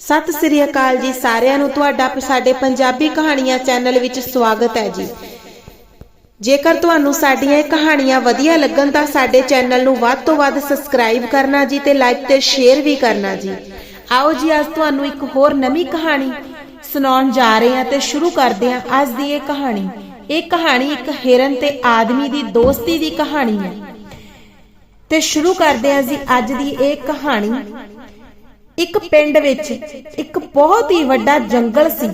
ਸਤਿ ਸ੍ਰੀ ਅਕਾਲ ਜੀ ਸਾਰਿਆਂ ਨੂੰ ਤੁਹਾਡਾ ਸਾਡੇ ਪੰਜਾਬੀ ਕਹਾਣੀਆਂ ਚੈਨਲ ਵਿੱਚ ਸਵਾਗਤ ਹੈ ਜੀ। ਜੇਕਰ ਤੁਹਾਨੂੰ ਸਾਡੀਆਂ ਇਹ ਕਹਾਣੀਆਂ ਵਧੀਆ ਲੱਗਣ ਤਾਂ ਸਾਡੇ ਚੈਨਲ ਨੂੰ ਵੱਧ ਤੋਂ ਵੱਧ ਸਬਸਕ੍ਰਾਈਬ ਕਰਨਾ ਜੀ ਤੇ ਲਾਈਕ ਤੇ ਸ਼ੇਅਰ ਵੀ ਕਰਨਾ ਜੀ। ਆਓ ਜੀ ਅੱਜ ਤੁਹਾਨੂੰ ਇੱਕ ਹੋਰ ਨਵੀਂ ਕਹਾਣੀ ਸੁਣਾਉਣ ਜਾ ਰਹੇ ਹਾਂ ਤੇ ਸ਼ੁਰੂ ਕਰਦੇ ਹਾਂ। ਅੱਜ ਦੀ ਇਹ ਕਹਾਣੀ ਇਹ ਕਹਾਣੀ ਇੱਕ ਹਿਰਨ ਤੇ ਆਦਮੀ ਦੀ ਦੋਸਤੀ ਦੀ ਕਹਾਣੀ ਹੈ। ਤੇ ਸ਼ੁਰੂ ਕਰਦੇ ਹਾਂ ਜੀ ਅੱਜ ਦੀ ਇਹ ਕਹਾਣੀ। ਇੱਕ ਪਿੰਡ ਵਿੱਚ ਇੱਕ ਬਹੁਤ ਹੀ ਵੱਡਾ ਜੰਗਲ ਸੀ,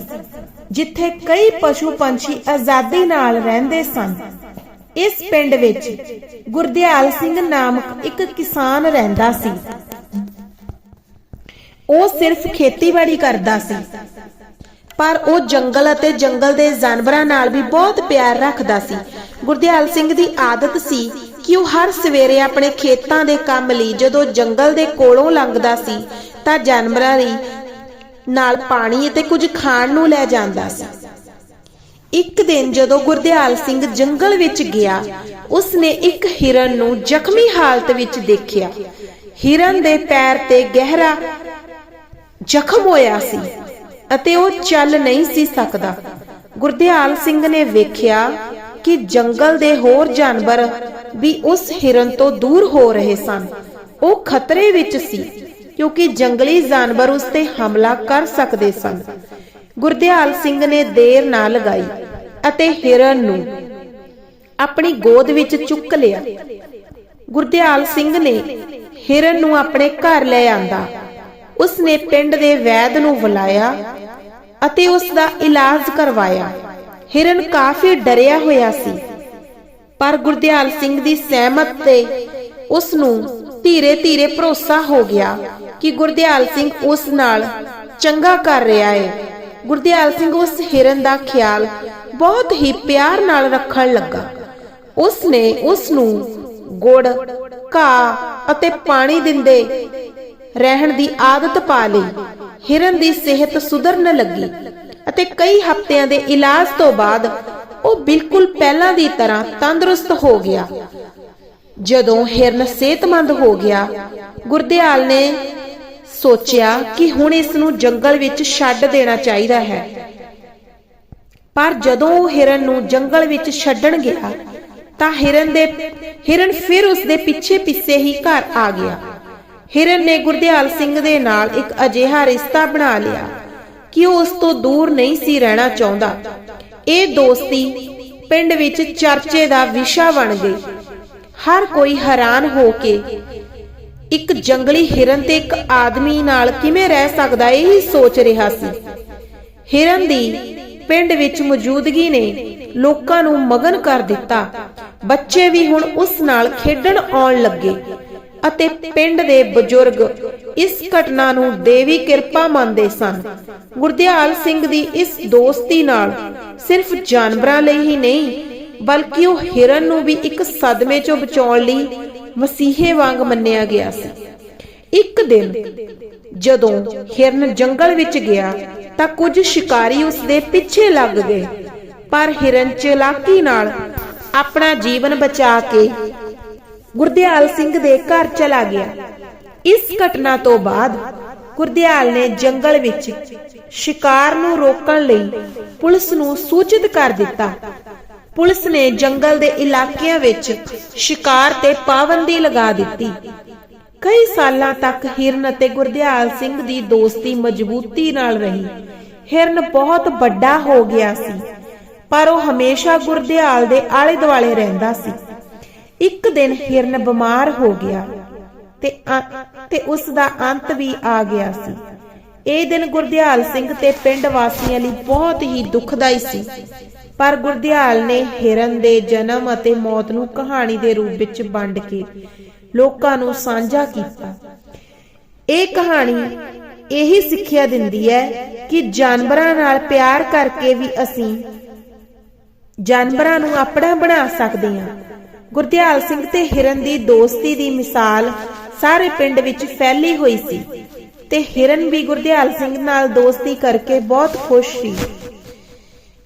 ਜਿੱਥੇ ਕਈ ਪਸ਼ੂ ਪੰਛੀ ਆਜ਼ਾਦੀ ਨਾਲ ਰਹਿੰਦੇ ਸਨ। ਇਸ ਪਿੰਡ ਵਿੱਚ ਗੁਰਦਿਆਲ ਸਿੰਘ ਨਾਮਕ ਇੱਕ ਕਿਸਾਨ ਰਹਿੰਦਾ ਸੀ। ਉਹ ਸਿਰਫ ਖੇਤੀਬਾੜੀ ਕਰਦਾ ਸੀ, ਪਰ ਉਹ ਜੰਗਲ ਅਤੇ ਜੰਗਲ ਦੇ ਜਾਨਵਰਾਂ ਨਾਲ ਵੀ ਬਹੁਤ ਪਿਆਰ ਰੱਖਦਾ ਸੀ। ਗੁਰਦਿਆਲ ਸਿੰਘ ਦੀ ਆਦਤ ਸੀ ਕਿ ਉਹ ਹਰ ਸਵੇਰੇ ਆਪਣੇ ਖੇਤਾਂ ਦੇ ਕੰਮ ਲਈ ਜਦੋਂ ਜੰਗਲ ਦੇ ਕੋਲੋਂ ਲੰਘਦਾ ਸੀ ਤਾਂ ਜਾਨਵਰਾਂ ਲਈ ਨਾਲ ਪਾਣੀ ਅਤੇ ਕੁਝ ਖਾਣ ਨੂੰ ਲੈ ਜਾਂਦਾ ਸੀ। ਇੱਕ ਦਿਨ ਜਦੋਂ ਗੁਰਦਿਆਲ ਸਿੰਘ ਜੰਗਲ ਵਿੱਚ ਗਿਆ, ਉਸਨੇ ਇੱਕ ਹਿਰਨ ਨੂੰ ਜ਼ਖਮੀ ਹਾਲਤ ਵਿੱਚ ਦੇਖਿਆ। ਹਿਰਨ ਦੇ ਪੈਰ ਤੇ ਗਹਿਰਾ ਜ਼ਖਮ ਹੋਇਆ ਸੀ ਅਤੇ ਉਹ ਚੱਲ ਨਹੀਂ ਸੀ ਸਕਦਾ। ਗੁਰਦਿਆਲ ਸਿੰਘ ਨੇ ਵੇਖਿਆ ਕਿ ਜੰਗਲ ਦੇ ਹੋਰ ਜਾਨਵਰ ਵੀ ਉਸ ਹਿਰਨ ਤੋਂ ਦੂਰ ਹੋ ਰਹੇ ਸਨ। ਉਹ ਖਤਰੇ ਵਿੱਚ ਸੀ। ਕਿਉਂਕਿ ਜੰਗਲੀ ਜਾਨਵਰ ਉਸ ਤੇ ਹਮਲਾ ਕਰ ਸਕਦੇ ਸਨ। ਗੁਰਦਿਆਲ ਸਿੰਘ ਨੇ ਦੇਰ ਨਾ ਲਗਾਈ ਅਤੇ ਹਿਰਨ ਨੂੰ ਆਪਣੀ ਗੋਦ ਵਿੱਚ ਚੁੱਕ ਲਿਆ। ਗੁਰਦਿਆਲ ਸਿੰਘ ਨੇ ਹਿਰਨ ਨੂੰ ਆਪਣੇ ਘਰ ਲੈ ਆਂਦਾ। ਉਸ ਨੇ ਪਿੰਡ ਦੇ ਵੈਦ ਨੂੰ ਬੁਲਾਇਆ ਅਤੇ ਉਸ ਦਾ ਇਲਾਜ ਕਰਵਾਇਆ। ਹਿਰਨ ਕਾਫੀ ਡਰਿਆ ਹੋਇਆ ਸੀ, ਪਰ ਗੁਰਦਿਆਲ ਸਿੰਘ ਦੀ ਸਹਿਮਤ ਤੇ ਉਸ ਨੂੰ ਧੀਰੇ-ਧੀਰੇ ਭਰੋਸਾ ਹੋ ਗਿਆ ਕਿ ਗੁਰਦਿਆਲ ਸਿੰਘ ਉਸ ਨਾਲ ਚੰਗਾ ਕਰ ਰਿਹਾ ਹੈ ਗੁਰਦਿਆਲ ਸਿੰਘ ਉਸ ਹਿਰਨ ਦਾ ਖਿਆਲ ਬਹੁਤ ਹੀ ਪਿਆਰ ਨਾਲ ਰੱਖਣ ਲੱਗਾ। ਉਸ ਨੇ ਉਸ ਨੂੰ ਗੁੜ, ਘਾਹ ਅਤੇ ਪਾਣੀ ਦਿੰਦੇ ਰਹਿਣ ਦੀ ਆਦਤ ਪਾ ਲਈ। ਹਿਰਨ ਦੀ ਸਿਹਤ ਸੁਧਰਨ ਲੱਗੀ ਅਤੇ ਕਈ ਹਫ਼ਤਿਆਂ ਦੇ ਇਲਾਜ ਤੋਂ ਬਾਅਦ ਉਹ ਬਿਲਕੁਲ ਪਹਿਲਾਂ ਦੀ ਤਰ੍ਹਾਂ ਤੰਦਰੁਸਤ ਹੋ ਗਿਆ। ਜਦੋਂ ਹਿਰਨ ਸਿਹਤਮੰਦ ਹੋ ਗਿਆ, ਗੁਰਦਿਆਲ ਨੇ ਸੋਚਿਆ ਕਿ ਹੁਣ ਇਸ ਨੂੰ ਜੰਗਲ ਵਿੱਚ ਛੱਡ ਦੇਣਾ ਚਾਹੀਦਾ ਹੈ। ਪਰ ਜਦੋਂ ਉਹ ਹਿਰਨ ਨੂੰ ਜੰਗਲ ਵਿੱਚ ਛੱਡਣ ਗਿਆ, ਤਾਂ ਹਿਰਨ ਦੇ ਹਿਰਨ ਫਿਰ ਉਸ ਦੇ ਪਿੱਛੇ ਪਿੱਛੇ ਹੀ ਘਰ ਆ ਗਿਆ। ਹਿਰਨ ਨੇ ਗੁਰਦਿਆਲ ਸਿੰਘ ਦੇ ਨਾਲ ਇੱਕ ਅਜਿਹਾ ਰਿਸ਼ਤਾ ਬਣਾ ਲਿਆ ਕਿ ਉਹ ਉਸ ਤੋਂ ਦੂਰ ਨਹੀਂ ਸੀ ਰਹਿਣਾ ਚਾਹੁੰਦਾ। ਇਹ ਦੋਸਤੀ ਪਿੰਡ ਵਿੱਚ ਚਰਚੇ ਦਾ ਵਿਸ਼ਾ ਬਣ ਗਈ। ਹਰ ਕੋਈ ਹੈਰਾਨ ਹੋ ਕੇ ਇੱਕ ਜੰਗਲੀ ਹਿਰਨ ਤੇ ਇੱਕ ਆਦਮੀ ਨਾਲ ਕਿਵੇਂ ਰਹਿ ਸਕਦਾ ਇਹ ਸੋਚ ਰਿਹਾ ਸੀ। ਹਿਰਨ ਦੀ ਪਿੰਡ ਵਿੱਚ ਮੌਜੂਦਗੀ ਨੇ ਲੋਕਾਂ ਨੂੰ ਮਗਨ ਕਰ ਦਿੱਤਾ। ਬੱਚੇ ਵੀ ਹੁਣ ਉਸ ਨਾਲ ਖੇਡਣ ਆਉਣ ਲੱਗੇ ਅਤੇ ਪਿੰਡ ਦੇ ਬਜ਼ੁਰਗ ਇਸ ਘਟਨਾ ਨੂੰ ਦੇਵੀ ਕਿਰਪਾ ਮੰਨਦੇ ਸਨ। ਗੁਰਦਿਆਲ ਸਿੰਘ ਦੀ ਇਸ ਦੋਸਤੀ ਨਾਲ ਸਿਰਫ ਜਾਨਵਰਾਂ ਲਈ ਹੀ ਨਹੀਂ, ਬਲਕਿ ਉਹ ਹਿਰਨ ਨੂੰ ਵੀ ਇੱਕ ਸਦਮੇ ਚੋਂ ਬਚਾਉਣ ਲਈ ਮਸੀਹੇ ਵਾਂਗ ਮੰਨਿਆ ਗਿਆ ਸੀ। ਇੱਕ ਦਿਨ ਜਦੋਂ ਹਿਰਨ ਜੰਗਲ ਵਿੱਚ ਗਿਆ ਤਾਂ ਕੁਝ ਸ਼ਿਕਾਰੀ ਉਸ ਦੇ ਪਿੱਛੇ ਲੱਗ ਗਏ। ਪਰ ਹਿਰਨ ਚਲਾਕੀ ਨਾਲ ਆਪਣਾ ਜੀਵਨ ਬਚਾ ਕੇ ਗੁਰਦਿਆਲ ਸਿੰਘ ਦੇ ਘਰ ਚਲਾ ਗਿਆ। ਇਸ ਘਟਨਾ ਤੋਂ ਬਾਅਦ ਗੁਰਦਿਆਲ ਨੇ ਜੰਗਲ ਵਿੱਚ ਸ਼ਿਕਾਰ ਨੂੰ ਰੋਕਣ ਲਈ ਪੁਲਿਸ ਨੂੰ ਸੂਚਿਤ ਕਰ ਦਿੱਤਾ ਪੁਲਿਸ ਨੇ ਜੰਗਲ ਦੇ ਇਲਾਕਿਆਂ ਵਿੱਚ ਸ਼ਿਕਾਰ ਤੇ ਪਾਬੰਦੀ ਲਗਾ ਦਿੱਤੀ। ਕਈ ਸਾਲਾਂ ਤੱਕ ਹਿਰਨ ਅਤੇ ਗੁਰਦਿਆਲ ਸਿੰਘ ਦੀ ਦੋਸਤੀ ਮਜ਼ਬੂਤੀ ਨਾਲ ਰਹੀ। ਹਿਰਨ ਬਹੁਤ ਵੱਡਾ ਹੋ ਗਿਆ ਸੀ, ਪਰ ਉਹ ਹਮੇਸ਼ਾ ਗੁਰਦਿਆਲ ਦੇ ਆਲੇ ਦੁਆਲੇ ਰਹਿੰਦਾ ਸੀ। ਇੱਕ ਦਿਨ ਹਿਰਨ ਬਿਮਾਰ ਹੋ ਗਿਆ ਤੇ ਤੇ ਉਸ ਦਾ ਅੰਤ ਵੀ ਆ ਗਿਆ ਸੀ। ਇਹ ਦਿਨ ਗੁਰਦਿਆਲ ਸਿੰਘ ਤੇ ਪਿੰਡ ਵਾਸੀਆਂ ਲਈ ਬਹੁਤ ਹੀ ਦੁਖਦਾਈ ਸੀ। ਪਰ ਗੁਰਦਿਆਲ ਨੇ ਹਿਰਨ ਦੇ ਜਨਮ ਅਤੇ ਮੌਤ ਨੂੰ ਕਹਾਣੀ ਦੇ ਰੂਪ ਵਿੱਚ ਵੰਡ ਕੇ ਲੋਕਾਂ ਨੂੰ ਸਾਂਝਾ ਕੀਤਾ। ਇਹ ਕਹਾਣੀ ਇਹੀ ਸਿੱਖਿਆ ਦਿੰਦੀ ਹੈ ਕਿ ਜਾਨਵਰਾਂ ਨਾਲ ਪਿਆਰ ਕਰਕੇ ਵੀ ਅਸੀਂ ਜਾਨਵਰਾਂ ਨੂੰ ਆਪਣਾ ਬਣਾ ਸਕਦੇ ਹਾਂ। ਗੁਰਦਿਆਲ ਸਿੰਘ ਤੇ ਹਿਰਨ ਦੀ ਦੋਸਤੀ ਦੀ ਮਿਸਾਲ ਸਾਰੇ ਪਿੰਡ ਵਿੱਚ ਫੈਲੀ ਹੋਈ ਸੀ ਤੇ ਹਿਰਨ ਵੀ ਗੁਰਦਿਆਲ ਸਿੰਘ ਨਾਲ ਦੋਸਤੀ ਕਰਕੇ ਬਹੁਤ ਖੁਸ਼ ਸੀ।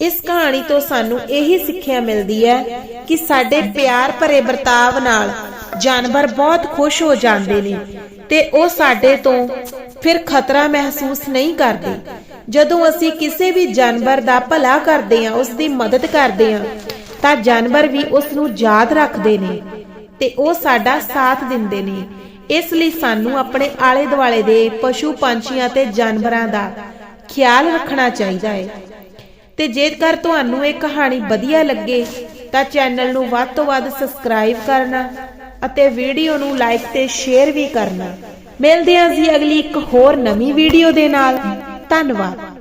ਇਸ ਕਹਾਣੀ ਤੋਂ ਸਾਨੂੰ ਇਹੀ ਸਿੱਖਿਆ ਮਿਲਦੀ ਹੈ ਕਿ ਸਾਡੇ ਪਿਆਰ ਭਰੇ ਵਰਤਾਵ ਨਾਲ ਜਾਨਵਰ ਬਹੁਤ ਖੁਸ਼ ਹੋ ਜਾਂਦੇ ਨੇ ਤੇ ਉਹ ਸਾਡੇ ਤੋਂ ਫਿਰ ਖਤਰਾ ਮਹਿਸੂਸ ਨਹੀਂ ਕਰਦੇ। ਜਦੋਂ ਅਸੀਂ ਕਿਸੇ ਵੀ ਜਾਨਵਰ ਦਾ ਭਲਾ ਕਰਦੇ ਹਾਂ, ਉਸ ਦੀ ਮਦਦ ਕਰਦੇ ਹਾਂ, ਤਾਂ ਜਾਨਵਰ ਵੀ ਉਸ ਨੂੰ ਯਾਦ ਰੱਖਦੇ ਨੇ ਤੇ ਉਹ ਸਾਡਾ ਸਾਥ ਦਿੰਦੇ ਨੇ। ਇਸ ਲਈ ਸਾਨੂੰ ਆਪਣੇ ਆਲੇ ਦੁਆਲੇ ਦੇ ਪਸ਼ੂ ਪੰਛੀਆਂ ਤੇ ਜਾਨਵਰਾਂ ਦਾ ਖਿਆਲ ਰੱਖਣਾ ਚਾਹੀਦਾ ਹੈ। ਤੇ ਜੇਕਰ ਤੁਹਾਨੂੰ ਇਹ ਕਹਾਣੀ ਵਧੀਆ ਲੱਗੇ, ਤਾਂ ਚੈਨਲ ਨੂੰ ਵੱਧ ਤੋਂ ਵੱਧ ਸਬਸਕ੍ਰਾਈਬ ਕਰਨਾ ਅਤੇ ਵੀਡੀਓ ਨੂੰ ਲਾਈਕ ਤੇ ਸ਼ੇਅਰ ਵੀ ਕਰਨਾ। ਮਿਲਦੇ ਹਾਂ ਜੀ ਅਗਲੀ ਇੱਕ ਹੋਰ ਨਵੀਂ ਵੀਡੀਓ ਦੇ ਨਾਲ। ਧੰਨਵਾਦ।